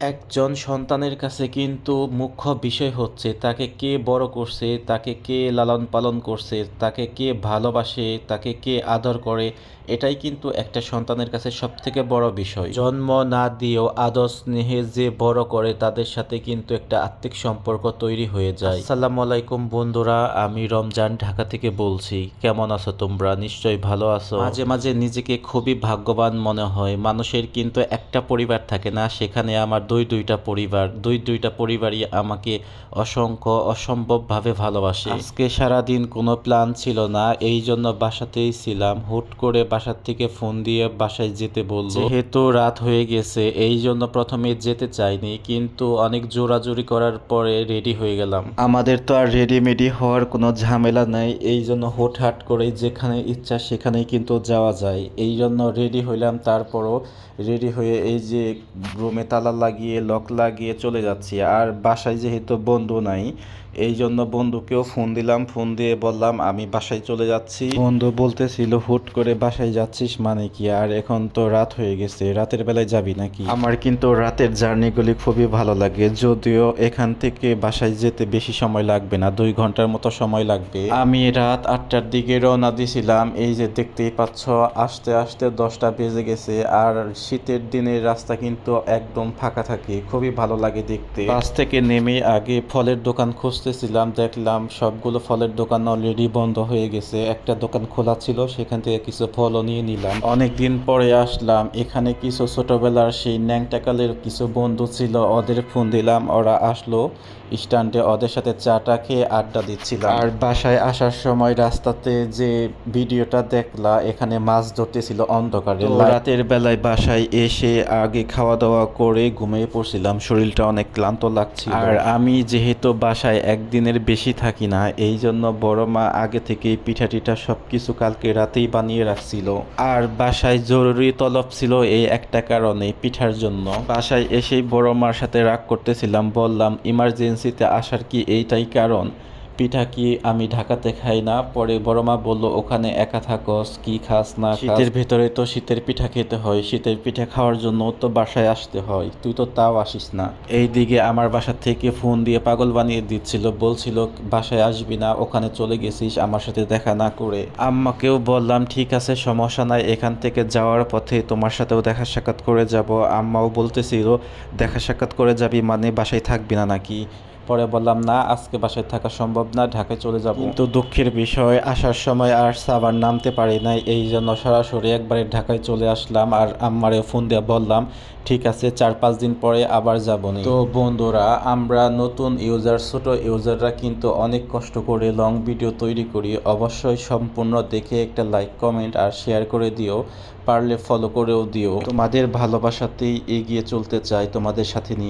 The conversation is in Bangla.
একজন সন্তানের কাছে কিন্তু মুখ্য বিষয় হচ্ছে তাকে কে বড় করছে, তাকে কে লালন পালন করছে, তাকে কে ভালোবাসে, তাকে কে আদর করে এটাই কিন্তু একটা সন্তানের কাছে সব থেকে বড় বিষয়। জন্ম না দিয়েও আদর স্নেহে যে বড় করে তাদের সাথে কিন্তু একটা আত্মিক সম্পর্ক তৈরি হয়ে যায়। আসসালামু আলাইকুম বন্ধুরা আমি রমজান ঢাকা থেকে বলছি কেমন আছো তোমরা? নিশ্চয়ই ভালো আছো? মাঝে মাঝে নিজেকে খুবই ভাগ্যবান মনে হয়। মানুষের কিন্তু একটা পরিবার থাকে না সেখানে আমার দুই দুইটা পরিবার। দুই দুইটা পরিবারই আমাকে অসংখ্য অসম্ভবভাবে ভালোবাসে। আজকে সারাদিন কোনো প্ল্যান ছিল না এই জন্য বাসাতেই ছিলাম। হুট করে বাসার থেকে ফোন দিয়ে বাসায় যেতে বলল যেহেতু রাত হয়ে গেছে এই জন্য প্রথমে যেতে চাইনি কিন্তু অনেক জোরাজুরি করার পরে রেডি হয়ে গেলাম। আমাদের তো আর রেডিমেডি হওয়ার কোনো ঝামেলা নাই এই জন্য হুটহাট করে যেখানে ইচ্ছা সেখানেই কিন্তু যাওয়া যায়। এই জন্য রেডি হইলাম তারপরও রেডি হয়ে এই যে রুমে তালা লাগিয়ে লক লাগিয়ে চলে যাচ্ছি। আর বাসায় যেহেতু বন্ধু নাই এই জন্য বন্ধুকেও ফোন দিলাম ফোন দিয়ে বললাম আমি বাসায় চলে যাচ্ছি। বন্ধু বলতেছিল হুট করে বাসায় যাচ্ছিস মানে কি? আর এখন তো রাত হয়ে গেছে, রাতের বেলায় যাবি নাকি? আমার কিন্তু রাতের জার্নিগুলি খুবই ভালো লাগে, যদিও এখান থেকে বাসায় যেতে বেশি সময় লাগবে না, দুই ঘণ্টার মতো সময় লাগবে। আমি রাত আটটার দিকে রওনা দিয়েছিলাম এই যে দেখতেই পাচ্ছ, আস্তে আস্তে দশটা বেজে গেছে, আর শীতের দিনের রাস্তা কিন্তু একদম ফাঁকা থাকে, খুবই ভালো লাগে দেখতে। বাস থেকে নেমে আগে ফলের দোকান খুঁজতেছিলাম, দেখলাম সবগুলো ফলের দোকান অলরেডি বন্ধ হয়ে গেছে, একটা দোকান খোলা ছিল, সেখান থেকে কিছু ফলও নিয়ে নিলাম। অনেক দিন পরে আসলাম। এখানে কিছু ছোটবেলার সেই ন্যাংটাকালের কিছু বন্ধু ছিল, ওদের ফোন দিলাম, ওরা আসলো। স্ট্যান্ডে ওদের সাথে চাটা খেয়ে আড্ডা দিচ্ছিলাম। আর বাসায় আসার সময় রাস্তাতে যে ভিডিওটা দেখলা এখানে মাছ ধরতেছিল অন্ধকারে। রাতের বেলায় বাসায় এসে আগে খাওয়া দাওয়া করে ঘুমিয়ে পড়ছিলাম। শরীরটা অনেক ক্লান্ত লাগছিল। আর আমি যেহেতু বাসায় একদিনের বেশি থাকি না এই জন্য বড় মা আগে থেকেই পিঠা টিঠা সব কিছু কালকে রাতেই বানিয়ে রাখছিল। আর বাসায় জরুরি তলব ছিল এই একটা কারণে পিঠার জন্য। বাসায় এসেই বড় মার সাথে রাগ করতেছিলাম। বললাম ইমার্জেন্সিতে আসার কি এইটাই কারণ? পিঠা কি আমি ঢাকাতে খাই না? পরে বড় মা বলল, ওখানে একা থাকস, কি খাস, না শীতের ভেতরে তো শীতের পিঠা খেতে হয়, শীতের পিঠা খাওয়ার জন্য তো বাসায় আসতে হয়, তুই তো তাও আসিস না। এইদিকে আমার বাসা থেকে ফোন দিয়ে পাগল বানিয়ে দিচ্ছিল, বলছিল, বাসায় আসবি না, ওখানে চলে গেছিস, আমার সাথে দেখা না করে। আম্মাকেও বললাম, ঠিক আছে, সমস্যা নাই, এখান থেকে যাওয়ার পথে তোমার সাথেও দেখা সাক্ষাৎ করে যাব। আম্মাও বলতেছিল, দেখা সাক্ষাৎ করে যাবি মানে বাসায় থাকবি না নাকি? পরে বললাম না আজকে বাসায় থাকা সম্ভব না ঢাকায় চলে যাব। কিন্তু দুঃখের বিষয় আসার সময় আর সাবার নামতে পারি নাই এই জন্য সরাসরি একবারে ঢাকায় চলে আসলাম আর আম্মারে ফোন দিয়ে বললাম ঠিক আছে চার পাঁচ দিন পরে আবার যাব তো বন্ধুরা আমরা নতুন ইউজার ছোট ইউজাররা কিন্তু অনেক কষ্ট করে লং ভিডিও তৈরি করি। অবশ্যই সম্পূর্ণ দেখে একটা লাইক কমেন্ট আর শেয়ার করে দিও পারলে ফলো করেও দিও। তোমাদের ভালোবাসাতেই এগিয়ে চলতে চাই তোমাদের সাথে নিয়ে।